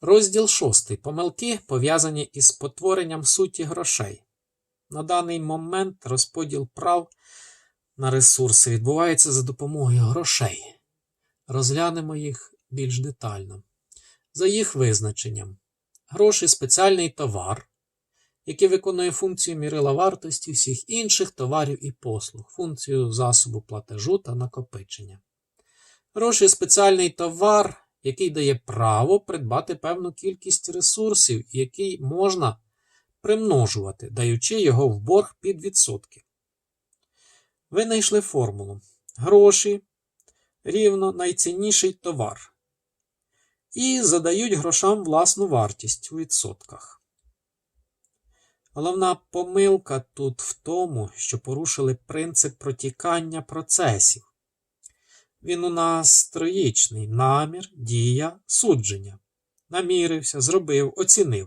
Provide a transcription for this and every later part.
Розділ 6. Помилки пов'язані із потворенням суті грошей. На даний момент розподіл прав на ресурси відбувається за допомогою грошей. Розглянемо їх більш детально. За їх визначенням. Гроші спеціальний товар, який виконує функцію мірила вартості всіх інших товарів і послуг, функцію засобу платежу та накопичення. Гроші спеціальний товар, який дає право придбати певну кількість ресурсів, який можна примножувати, даючи його в борг під відсотки. Ви знайшли формулу. Гроші рівно найцінніший товар. І задають грошам власну вартість у відсотках. Головна помилка тут в тому, що порушили принцип протікання процесів. Він у нас троїчний намір, дія, судження. Намірився, зробив, оцінив.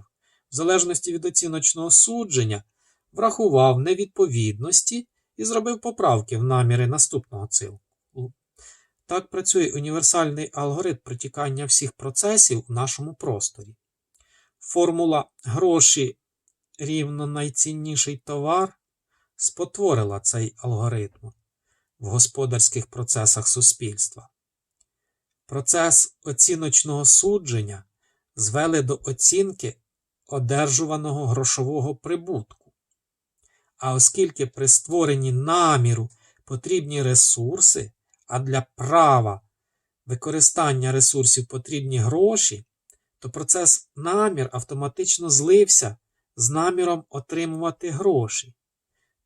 В залежності від оціночного судження врахував невідповідності і зробив поправки в наміри наступного циклу. Так працює універсальний алгоритм протікання всіх процесів у нашому просторі. Формула гроші рівно найцінніший товар спотворила цей алгоритм в господарських процесах суспільства. Процес оціночного судження звели до оцінки одержуваного грошового прибутку. А оскільки при створенні наміру потрібні ресурси, а для права використання ресурсів потрібні гроші, то процес намір автоматично злився з наміром отримувати гроші.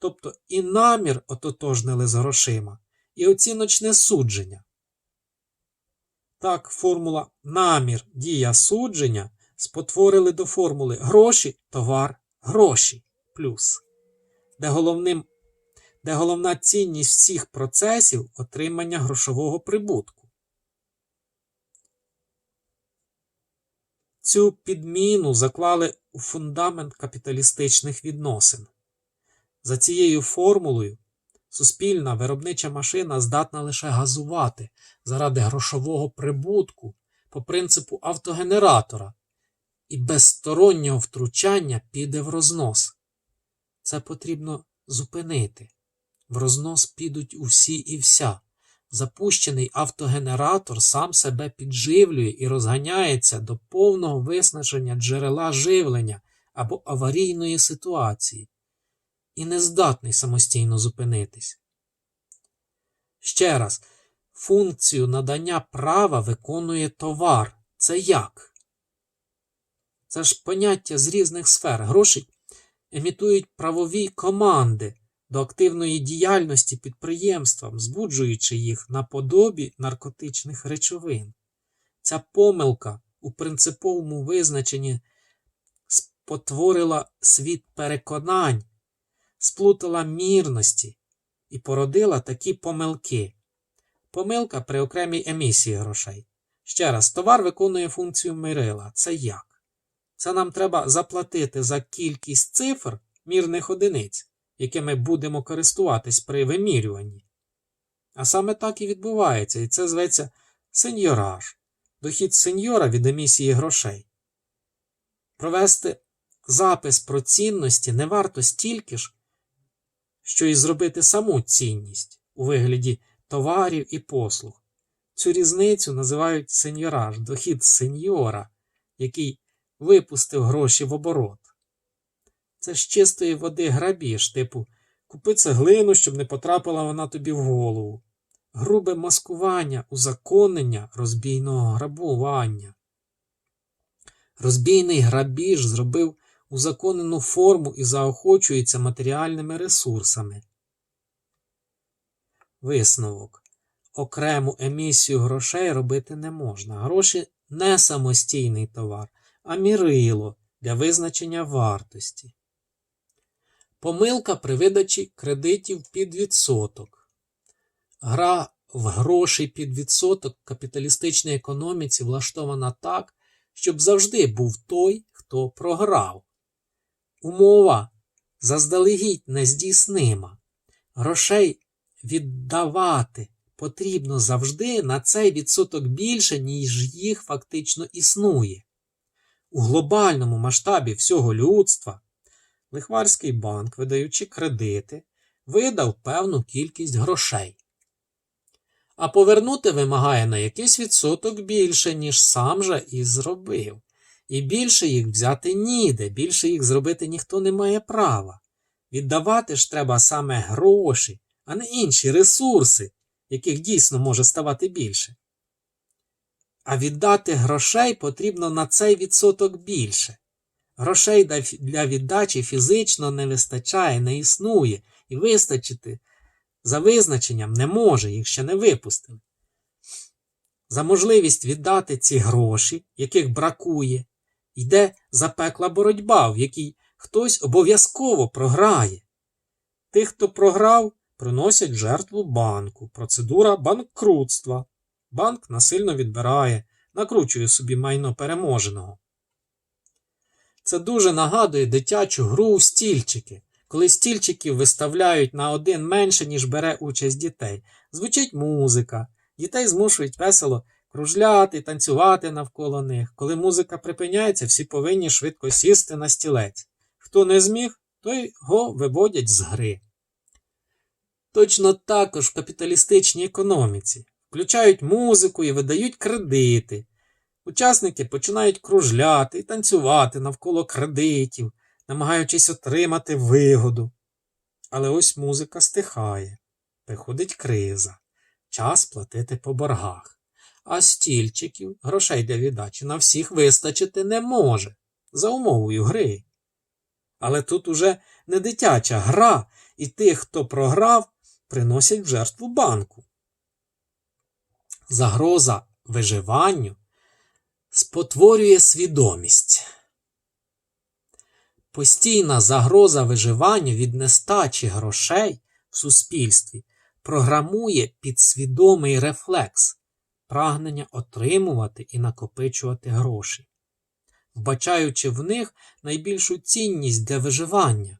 Тобто і намір ототожнили з грошима, і оціночне судження. Так, формула намір, дія судження спотворили до формули гроші, товар, гроші плюс, де, головним, де головна цінність всіх процесів отримання грошового прибутку. Цю підміну заклали у фундамент капіталістичних відносин. За цією формулою суспільна виробнича машина здатна лише газувати заради грошового прибутку по принципу автогенератора і без стороннього втручання піде в рознос. Це потрібно зупинити. В рознос підуть усі і вся. Запущений автогенератор сам себе підживлює і розганяється до повного виснаження джерела живлення або аварійної ситуації і не здатний самостійно зупинитись. Ще раз, функцію надання права виконує товар. Це як? Це ж поняття з різних сфер. Гроші емітують правові команди до активної діяльності підприємствам, збуджуючи їх наподобі наркотичних речовин. Ця помилка у принциповому визначенні спотворила світ переконань сплутала мірності і породила такі помилки. Помилка при окремій емісії грошей. Ще раз, товар виконує функцію мирила. Це як? Це нам треба заплатити за кількість цифр мірних одиниць, якими будемо користуватись при вимірюванні. А саме так і відбувається, і це зветься сеньораж, дохід сеньора від емісії грошей. Провести запис про цінності не варто стільки ж, що і зробити саму цінність у вигляді товарів і послуг. Цю різницю називають сеньораж, дохід сеньора, який випустив гроші в оборот. Це з чистої води грабіж, типу купи цеглину, щоб не потрапила вона тобі в голову. Грубе маскування, узаконення розбійного грабування. Розбійний грабіж зробив узаконену форму і заохочується матеріальними ресурсами. Висновок. Окрему емісію грошей робити не можна. Гроші не самостійний товар, а мірило для визначення вартості. Помилка при видачі кредитів під відсоток. Гра в гроші під відсоток в капіталістичній економіці влаштована так, щоб завжди був той, хто програв. Умова заздалегідь нездійснима. Грошей віддавати потрібно завжди на цей відсоток більше, ніж їх фактично існує. у глобальному масштабі всього людства, Лихварський банк, видаючи кредити, видав певну кількість грошей. А повернути вимагає на якийсь відсоток більше, ніж сам же і зробив. І більше їх взяти ніде, більше їх зробити ніхто не має права. Віддавати ж треба саме гроші, а не інші ресурси, яких дійсно може ставати більше. А віддати грошей потрібно на цей відсоток більше. Грошей для віддачі фізично не вистачає, не існує, і вистачити за визначенням не може, їх ще не випустили. За можливість віддати ці гроші, яких бракує, йде запекла боротьба, в якій хтось обов'язково програє. Тих, хто програв, приносять жертву банку. Процедура банкрутства. Банк насильно відбирає, накручує собі майно переможеного. Це дуже нагадує дитячу гру в стільчики, коли стільчиків виставляють на один менше, ніж бере участь дітей. Звучить музика, дітей змушують весело кружляти, танцювати навколо них. Коли музика припиняється, всі повинні швидко сісти на стілець. Хто не зміг, той його виводять з гри. Точно також в капіталістичній економіці включають музику і видають кредити. Учасники починають кружляти і танцювати навколо кредитів, намагаючись отримати вигоду. Але ось музика стихає, приходить криза, час платити по боргах, а стільчиків, грошей для віддачі на всіх вистачити не може за умовою гри. Але тут уже не дитяча гра, і тих, хто програв, приносять в жертву банку. Загроза виживанню спотворює свідомість. Постійна загроза виживанню від нестачі грошей в суспільстві програмує підсвідомий рефлекс прагнення отримувати і накопичувати гроші, вбачаючи в них найбільшу цінність для виживання.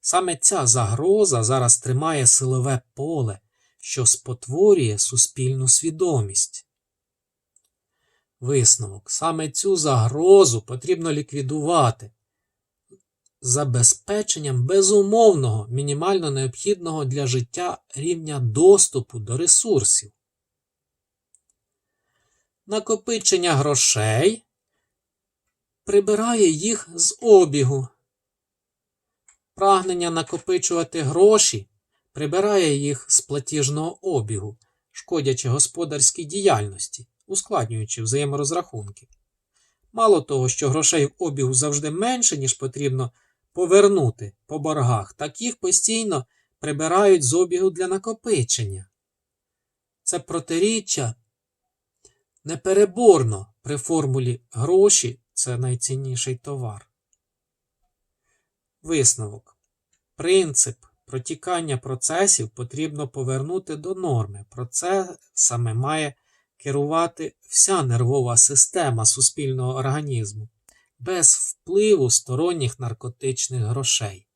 Саме ця загроза зараз тримає силове поле, що спотворює суспільну свідомість. Висновок. Саме цю загрозу потрібно ліквідувати забезпеченням безумовного, мінімально необхідного для життя рівня доступу до ресурсів. Накопичення грошей прибирає їх з обігу. Прагнення накопичувати гроші прибирає їх з платіжного обігу, шкодячи господарській діяльності, ускладнюючи взаєморозрахунки. Мало того, що грошей в обігу завжди менше, ніж потрібно повернути по боргах, так їх постійно прибирають з обігу для накопичення. Це протиріччя непереборно при формулі гроші це найцінніший товар. Висновок. Принцип протікання процесів потрібно повернути до норми. Про саме має керувати вся нервова система суспільного організму без впливу сторонніх наркотичних грошей.